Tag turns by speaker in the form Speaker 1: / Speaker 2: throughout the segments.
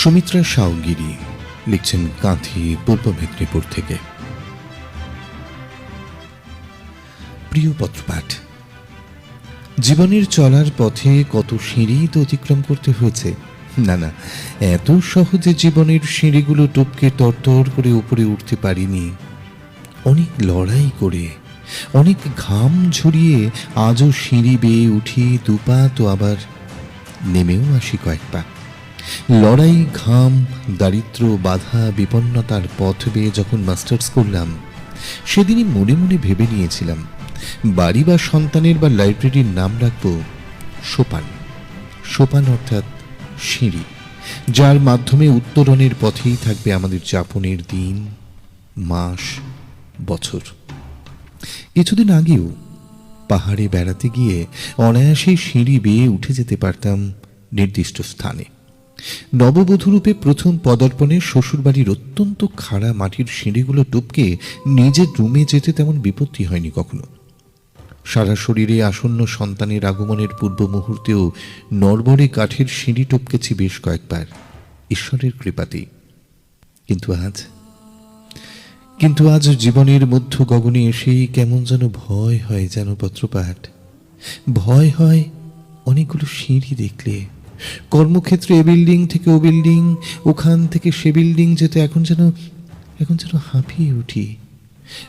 Speaker 1: সুমিত্রা সাউগিরি লিখছেন কাঁথি পূর্ব মেদিনীপুর থেকে। প্রিয় পত্রপাঠ, জীবনের চলার পথে কত সিঁড়ি তো অতিক্রম করতে হয়েছে? না না, এত সহজে জীবনের সিঁড়িগুলো টপকে তরতর করে উপরে উঠতে পারিনি। অনেক লড়াই করে, অনেক ঘাম ঝরিয়ে আজও সিঁড়ি বেয়ে উঠি, দুপা তো আবার নেমেও আসি কয়েক পা। লড়াই, ঘাম, দারিদ্র, বাধা, বিপন্নতার পথ বেয়ে যখন মাস্টার্স করলাম, সেদিনই মনে মনে ভেবে নিয়েছিলাম, বাড়ি বা সন্তানের বা লাইব্রেরির নাম রাখব সোপান। সোপান অর্থাৎ সিঁড়ি, যার মাধ্যমে উত্তরণের পথেই থাকবে আমাদের যাপনের দিন, মাস, বছর। কিছুদিন আগেও পাহাড়ে বেড়াতে গিয়ে অনায়াসে সিঁড়ি বেয়ে উঠে যেতে পারতাম নির্দিষ্ট স্থানে। নববধূরূপে প্রথম পদার্পণে শ্বশুরবাড়ির অত্যন্ত খাড়া মাটির সিঁড়িগুলো টপকে নিজের রুমে যেতে তেমন বিপত্তি হয়নি কখনো। সারা শরীরে আসন্ন সন্তানের আগমনের পূর্ব মুহূর্তেও নরবরে কাঠের সিঁড়ি টপকেছি বেশ কয়েকবার। ঈশ্বরের কৃপাতেই। কিন্তু আজ কিন্তু আজ জীবনের মধ্য গগনে এসেই কেমন যেন ভয় হয় যেন পত্রপাঠ। ভয় হয় অনেকগুলো সিঁড়ি দেখলে। কর্মক্ষেত্রে এ বিল্ডিং থেকে ও বিল্ডিং, ওখান থেকে সে বিল্ডিং যেতে এখন যেন এখন যেন হাঁপিয়ে উঠি।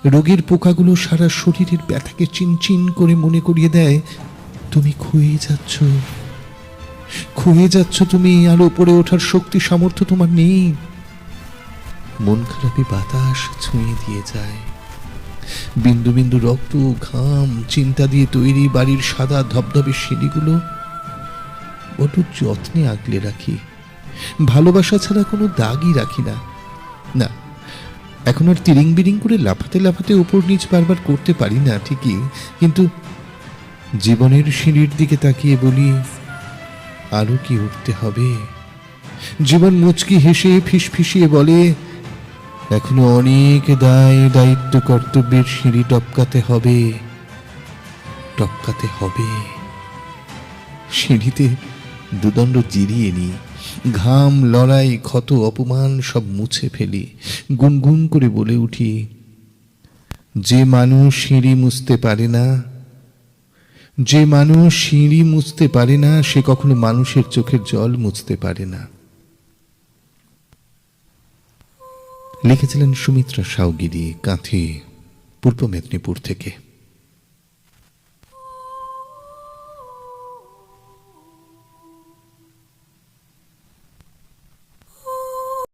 Speaker 1: রোগের পোকাগুলো সারা শরীরের ব্যথাকে চিনচিন করে মনে করিয়ে দেয়, তুমি খুয়ে যাচ্ছ। খুয়ে যাচ্ছ তুমি, আর ওপরে ওঠার শক্তি সামর্থ্য তোমার নেই। মন খারাপে বাতাস ছুঁয়ে দিয়ে যায়। বিন্দু বিন্দু রক্ত, ঘাম, চিন্তা দিয়ে তৈরি বাড়ির সাদা ধবধবে সিঁড়িগুলো বড্ড যত্নে আগলে রাখি। ভালোবাসা ছাড়া কোনো দাগই রাখি না। না, এখন আর তিরিং বিরিং করে লাফাতে লাফাতে উপর নিচ বারবার করতে পারি না, ঠিকই, কিন্তু জীবনের সিঁড়ির দিকে তাকিয়ে বলি আরও কি উঠতে হবে? জীবন মুচকি হেসে ফিসফিসিয়ে বলে, এখনও অনেক দায়, দায়িত্ব, কর্তব্যের সিঁড়ি টপকাতে হবে টপকাতে হবে। সিঁড়িতে দুদণ্ড জিরিয়ে নি। ঘাম, লড়াই, ক্ষত, অপমান সব মুছে ফেলি। গুনগুন করে বলে উঠি, যে মানুষ সিঁড়ি মুছতে পারে না, যে মানুষ সিঁড়ি মুছতে পারে না, সে কখনো মানুষের চোখের জল মুছতে পারে না। লিখেছিলেন সুমিত্রা সাউগিরি, কাঁথি, পূর্ব মেদিনীপুর থেকে।